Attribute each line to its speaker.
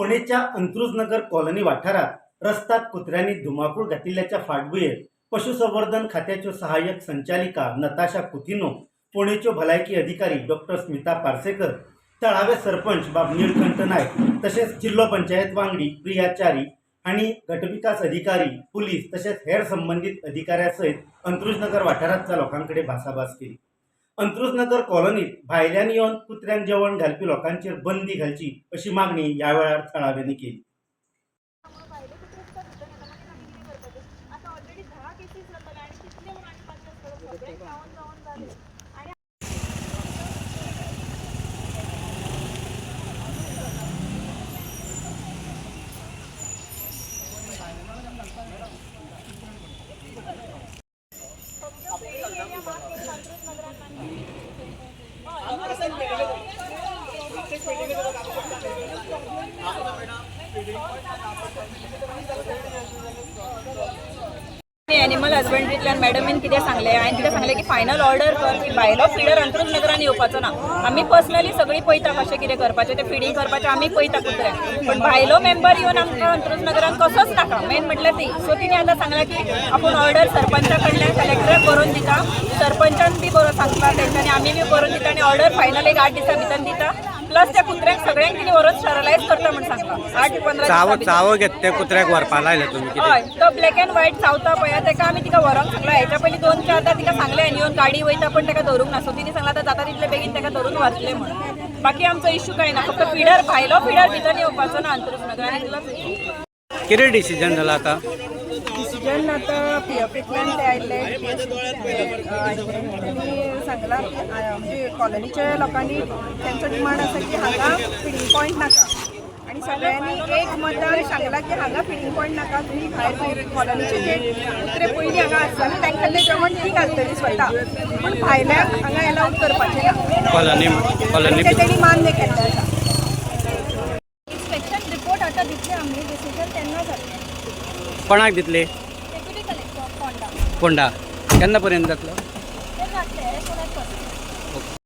Speaker 1: पुणेच्या अंत्रुजनगर colony वाठारात रस्त्यात कुत्र्यांनी धुमाकूळ घातिल्ल्याच्या फाटभुंयेर पशुसंवर्धन खात्याच्यो सहाय्यक संचालिका नताशा कुतिनो पुणेच्यो भलायकी अधिकारी डॉक्टर स्मिता पार्सेकर तळावे सरपंच बाब निळकंठ नायक तसेच जिल्हो पंचायत वांगडी प्रियाचारी आणि गटविकास अधिकारी पुलीस तसेच हेर संबंधित अधिकाऱ्यासयत अंत्रुजनगर वाठारातल्या लोकांकडे भासाभास केली. अंत्रुजनगर कॉलनीत भायल्यान येवन कुत्र्यांक जेवण घालपी लोकांचेर बंदी घालची अशी मागणी ह्या वेळार थळाव्यांनी केली
Speaker 2: Thank you. दहा
Speaker 3: एनिमल हजबंड्रींतल्यान मॅडमीन कितें सांगलें हांवें कितें सांगलें की फायनल ऑर्डर कर की भायलो फिडर अंत्रूज नगरान येवपाचो ना आमी पर्सनली सगळीं पळयता कशें कितें करपाचें तें फिडींग करपाचें आमी पळयता कुत्र्यांक पण भायलो मेंबर येवन आमकां अंत्रूज नगरान कसोच नाका. मेन म्हटल्यार ती. सो तिणें आतां सांगलां की आपूण ऑर्डर सरपंचा कडल्यान कलेक्टराक बरोवन दिता. सरपंचान बी बरो सांगता तेंच्यांनी आमी बी बरोवन दिता आनी ऑर्डर फायनल एक आठ दिसा भितर दिता. प्लस त्या कुत्र्यांक सगळ्यांक कितें व्हरून स्टरलायज करता म्हण सांगता आठ ते पंदरा
Speaker 4: चाव. चाव घेत ते कुत्र्याक व्हरपा लायले तुमी कितें?
Speaker 3: हय तो ब्लॅक अँड व्हायट चावता पळय तेका आमी तिका व्हरोंक सांगला. हेच्या पयलीं दोन चारदां तिका सांगलें आनी येवन गाडी वयता पण तेका धरूंक ना सो तिने सांगला आतां जाता तितले बेगीन तेका धरून व्हरतलें म्हणून बाकी आमचो इश्यू काय ना फक्त फिडर भायलो फिडर भितर येवपाचो ना अंतरूज नगर आनी
Speaker 4: कितें डिसिजन जाला आतां?
Speaker 3: डिसिजन आता ते आयिल्ले त्यांनी सांगला म्हणजे कॉलनीच्या लोकांनी त्यांचो डिमांड आसा की हांगा फिडींग पॉयंट नाका. आणि सगळ्यांनी एक मतान सांगला की हांगा फिडींग पॉयंट नाका तुम्ही भायर कॉलनीचे जे कुत्रे पयलीं हांगा आसताले तांकां ते जेवण ती घालतली स्वता. पूण भायल्यांक हांगा एलावड करपाचें ना. तेणी मान्य केल्लें आसा
Speaker 2: इन्स्पेक्शन रिपोर्ट आता दितले आमी डिसिजन तेन्ना जातलें
Speaker 4: कोणाक दितले? फोंडा केन्ना पर्यंत जातलो?